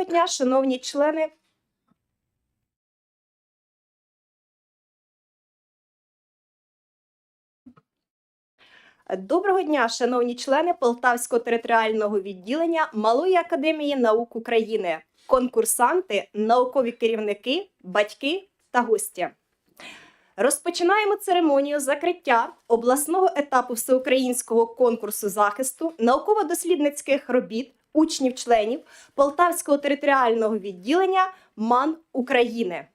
Доброго дня, шановні члени. Доброго дня, шановні члени Полтавського територіального відділення Малої академії наук України, конкурсанти, наукові керівники, батьки та гості. Розпочинаємо церемонію закриття обласного етапу всеукраїнського конкурсу захисту науково-дослідницьких робіт учнів-членів Полтавського територіального відділення МАН України.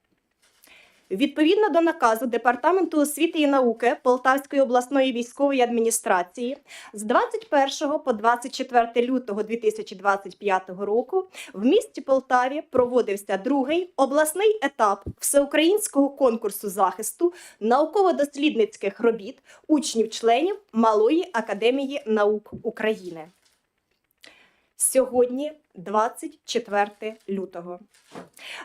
Відповідно до наказу Департаменту освіти і науки Полтавської обласної військової адміністрації з 21 по 24 лютого 2025 року в місті Полтаві проводився другий обласний етап всеукраїнського конкурсу захисту науково-дослідницьких робіт учнів-членів Малої академії наук України. Сьогодні 24 лютого.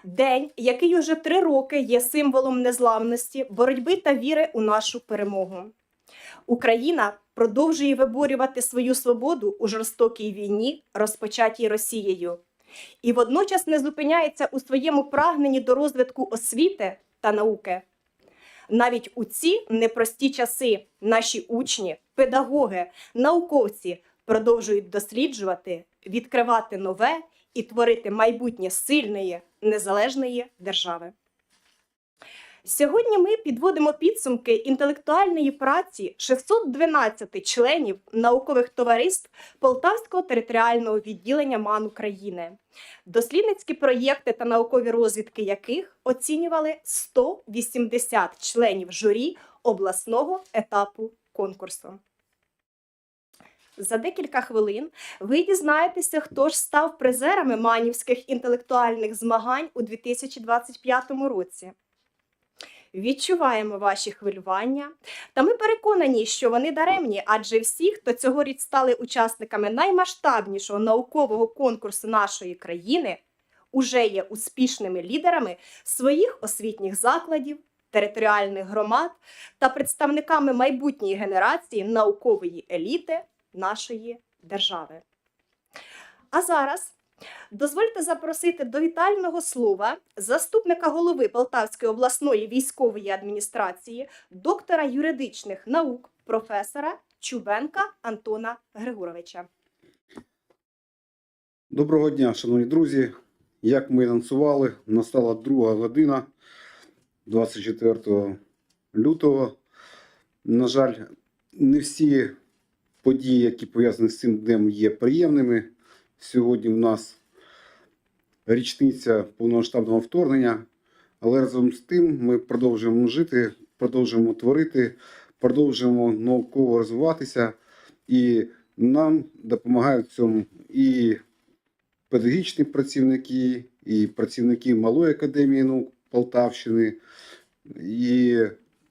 День, який уже три роки є символом незламності, боротьби та віри у нашу перемогу. Україна продовжує виборювати свою свободу у жорстокій війні, розпочатій Росією, і водночас не зупиняється у своєму прагненні до розвитку освіти та науки. Навіть у ці непрості часи наші учні, педагоги, науковці продовжують досліджувати, відкривати нове і творити майбутнє сильної, незалежної держави. Сьогодні ми підводимо підсумки інтелектуальної праці 612 членів наукових товариств Полтавського територіального відділення МАН України, дослідницькі проєкти та наукові розвідки яких оцінювали 180 членів журі обласного етапу конкурсу. За декілька хвилин ви дізнаєтеся, хто ж став призерами манівських інтелектуальних змагань у 2025 році. Відчуваємо ваші хвилювання, та ми переконані, що вони даремні, адже всі, хто цьогоріч стали учасниками наймасштабнішого наукового конкурсу нашої країни, уже є успішними лідерами своїх освітніх закладів, територіальних громад та представниками майбутньої генерації наукової еліти нашої держави. А зараз дозвольте запросити до вітального слова заступника голови Полтавської обласної військової адміністрації, доктора юридичних наук, професора Чубенка Антона Григоровича. Доброго дня, шановні друзі. Як ми анонсували, настала друга година 24 лютого. На жаль, не всі події, які пов'язані з цим днем, є приємними. Сьогодні в нас річниця повномасштабного вторгнення, але разом з тим ми продовжуємо жити, продовжуємо творити, продовжуємо науково розвиватися, і нам допомагають в цьому і педагогічні працівники, і працівники Малої академії наук Полтавщини, і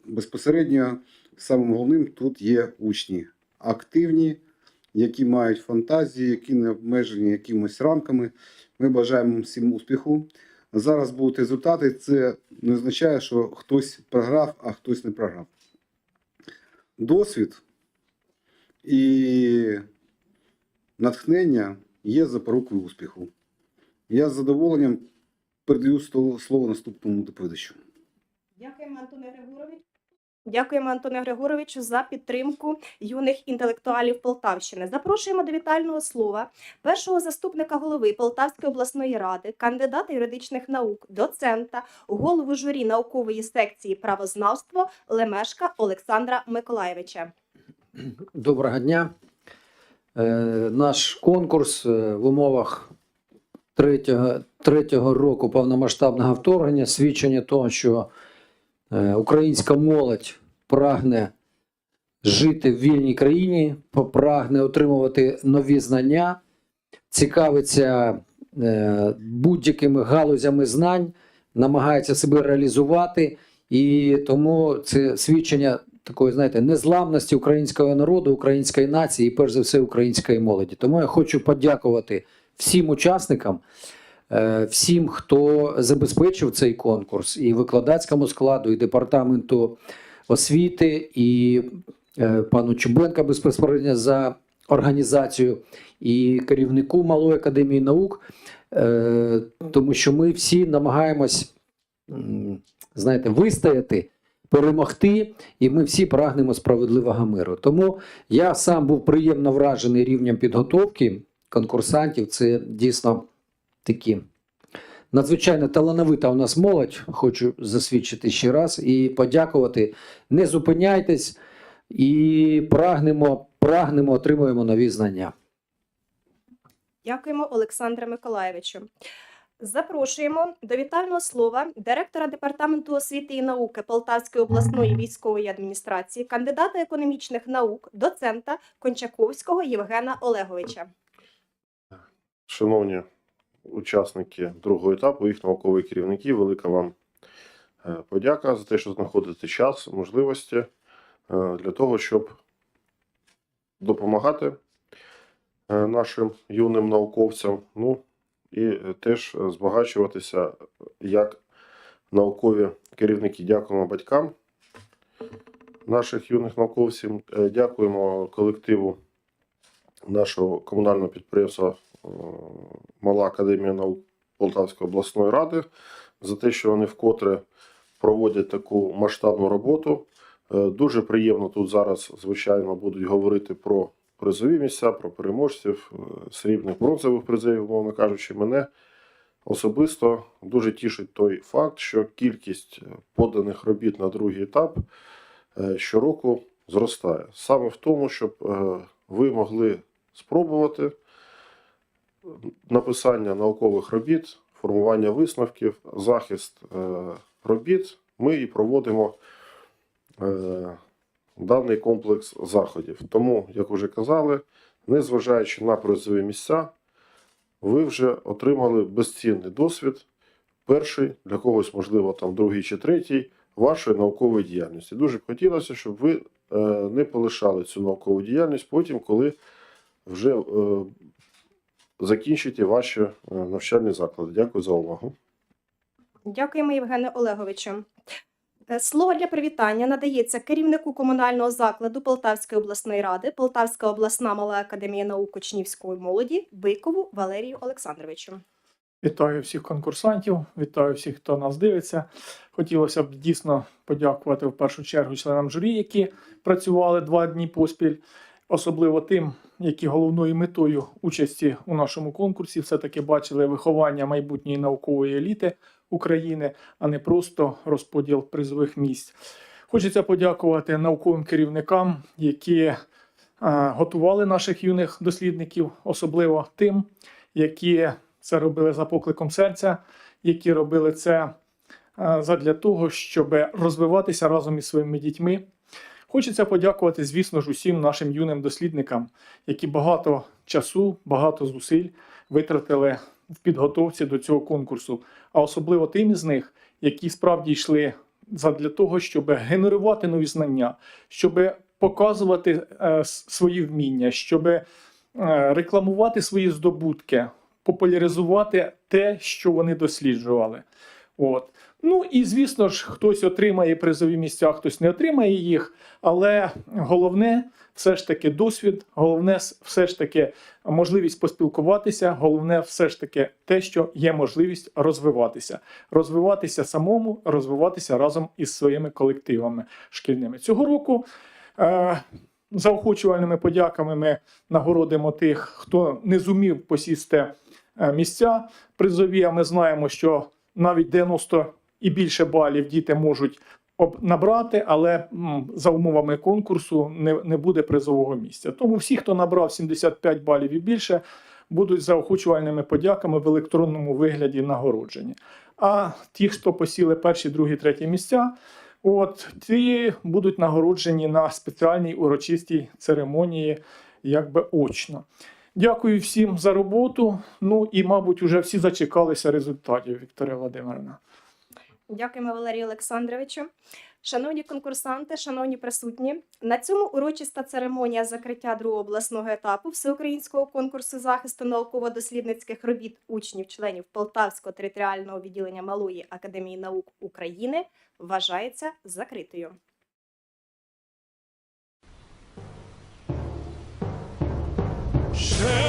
безпосередньо самим головним тут є учні активні, які мають фантазії, які не обмежені якимось рамками. Ми бажаємо всім успіху. Зараз будуть результати. Це не означає, що хтось програв, а хтось не програв. Досвід і натхнення є запорукою успіху. Я з задоволенням передаю слово наступному доповідачу. Дякуємо, Антоне Григорович. Дякуємо, Антоне Григоровичу, за підтримку юних інтелектуалів Полтавщини. Запрошуємо до вітального слова першого заступника голови Полтавської обласної ради, кандидата юридичних наук, доцента, голову журі наукової секції правознавство Лемешка Олександра Миколаєвича. Доброго дня. Е, Наш конкурс е, в умовах третього, третього року повномасштабного вторгнення свідчення того, що е, українська молодь прагне жити в вільній країні, прагне отримувати нові знання, цікавиться е, будь-якими галузями знань, намагається себе реалізувати, і тому це свідчення такої, знаєте, незламності українського народу, української нації і перш за все української молоді. Тому я хочу подякувати всім учасникам, е, всім, хто забезпечив цей конкурс, і викладацькому складу, і департаменту освіти, і е, пану Чубенка безпосередньо за організацію, і керівнику Малої академії наук. Е, тому що ми всі намагаємось, знаєте, вистояти, перемогти, і ми всі прагнемо справедливого миру. Тому я сам був приємно вражений рівнем підготовки конкурсантів. Це дійсно такі. Надзвичайно талановита у нас молодь, хочу засвідчити ще раз і подякувати. Не зупиняйтесь і прагнемо, прагнемо, отримуємо нові знання. Дякуємо, Олександре Миколаєвичу. Запрошуємо до вітального слова директора департаменту освіти і науки Полтавської обласної військової адміністрації, кандидата економічних наук, доцента Кончаковського Євгена Олеговича. Шановні учасники другого етапу, їх наукові керівники, велика вам е, подяка за те, що знаходите час, можливості е, для того, щоб допомагати е, нашим юним науковцям. Ну і теж збагачуватися як наукові керівники. Дякуємо батькам наших юних науковців. Дякуємо колективу нашого комунального підприємства Мала Академія наук Полтавської обласної ради за те, що вони вкотре проводять таку масштабну роботу. Е, Дуже приємно тут зараз, звичайно, будуть говорити про призові місця, про переможців, е, срібних бронзових призовів, умовно кажучи, мене особисто дуже тішить той факт, що кількість е, поданих робіт на другий етап е, щороку зростає. Саме в тому, щоб е, ви могли спробувати написання наукових робіт, формування висновків, захист е, робіт. Ми і проводимо е, даний комплекс заходів. Тому, як вже казали, незважаючи на призові місця, ви вже отримали безцінний досвід, перший, для когось, можливо, там другий чи третій, вашої наукової діяльності. Дуже б хотілося, щоб ви е, не полишали цю наукову діяльність потім, коли вже закінчите ваші е, навчальні заклади. Дякую за увагу. Дякуємо, Євгене Олеговичу. Е, Слово для привітання надається керівнику комунального закладу Полтавської обласної ради, Полтавська обласна мала академія наук учнівської молоді Бикову Валерію Олександровичу. Вітаю всіх конкурсантів, вітаю всіх, хто нас дивиться. Хотілося б дійсно подякувати в першу чергу членам журі, які працювали два дні поспіль, особливо тим, які головною метою участі у нашому конкурсі все-таки бачили виховання майбутньої наукової еліти України, а не просто розподіл призових місць. Хочеться подякувати науковим керівникам, які е, готували наших юних дослідників, особливо тим, які це робили за покликом серця, які робили це е, задля того, щоб розвиватися разом із своїми дітьми. Хочеться подякувати, звісно ж, усім нашим юним дослідникам, які багато часу, багато зусиль витратили в підготовці до цього конкурсу, а особливо тим із них, які справді йшли задля того, щоб генерувати нові знання, щоб показувати е, свої вміння, щоб е, рекламувати свої здобутки, популяризувати те, що вони досліджували. От. Ну і звісно ж, хтось отримає призові місця, хтось не отримає їх. Але головне все ж таки досвід, головне все ж таки можливість поспілкуватися, головне все ж таки те, що є можливість розвиватися, розвиватися самому, розвиватися разом із своїми колективами шкільними. Цього року. Е- Заохочувальними подяками ми нагородимо тих, хто не зумів посісти е, місця призові. А ми знаємо, що навіть 90 і більше балів діти можуть набрати, але за умовами конкурсу не, не буде призового місця. Тому всі, хто набрав 75 балів і більше, будуть заохочувальними подяками в електронному вигляді нагороджені. А ті, хто посіли перші, другі, треті місця, от ті будуть нагороджені на спеціальній урочистій церемонії, якби очно. Дякую всім за роботу. Ну і, мабуть, уже всі зачекалися результатів, Вікторія Володимирівна. Дякуємо, Валерію Олександровичу. Шановні конкурсанти, шановні присутні, на цьому урочиста церемонія закриття другого обласного етапу всеукраїнського конкурсу захисту науково-дослідницьких робіт учнів-членів Полтавського територіального відділення Малої академії наук України вважається закритою. Ще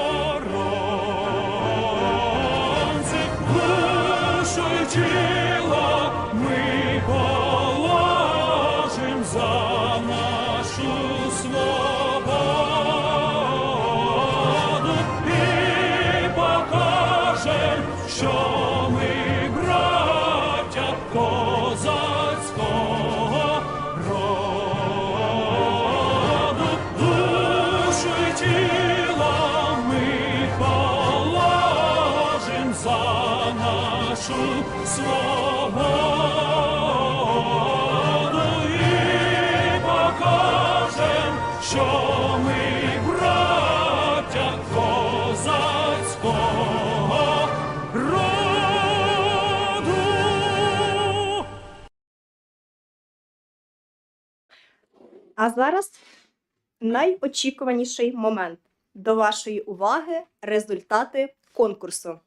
А зараз найочікуваніший момент. До вашої уваги результати конкурсу.